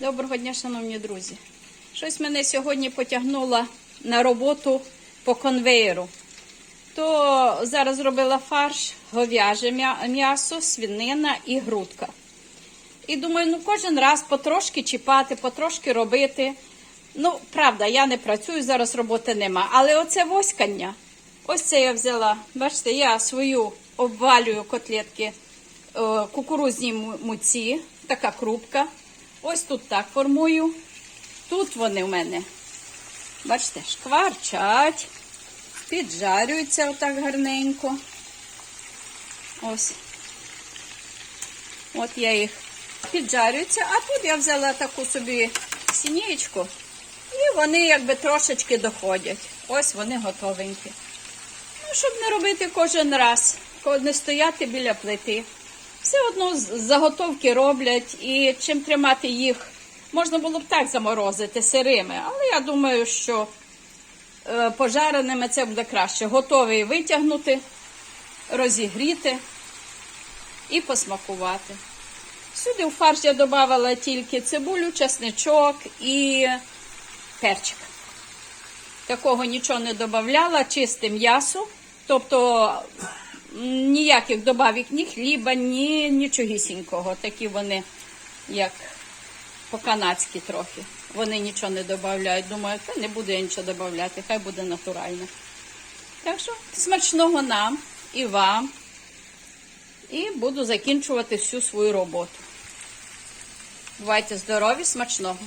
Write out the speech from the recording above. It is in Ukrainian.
Доброго дня, шановні друзі. Щось мене сьогодні потягнуло на роботу по конвеєру. То зараз зробила фарш, говяже м'ясо, свинина і грудка. І думаю, ну кожен раз потрошки чіпати, потрошки робити. Ну, правда, я не працюю, зараз роботи нема. Але оце воскання. Ось це я взяла. Бачите, я свою обвалюю котлетки е, кукурузній муці, така крупка. Ось тут так формую. Тут вони в мене, бачите, шкварчать, піджарюються отак гарненько. Ось. От я їх піджарюються, а тут я взяла таку собі сінєчку, і вони якби трошечки доходять. Ось вони готовенькі. Ну, щоб не робити кожен раз, не стояти біля плити. Все одно заготовки роблять, і чим тримати їх, можна було б так заморозити сирими, але я думаю, що е, пожареними це буде краще. Готовий витягнути, розігріти і посмакувати. Сюди в фарш я додавала тільки цибулю, чесничок і перчик. Такого нічого не додавала, чисте м'ясо. Тобто ніяких добавок, ні хліба, ні нічогісінького. Такі вони, як по-канадськи трохи. Вони нічого не додають. Думаю, та не буду я нічого додавати, хай буде натурально. Так що смачного нам і вам. І буду закінчувати всю свою роботу. Бувайте здорові, смачного!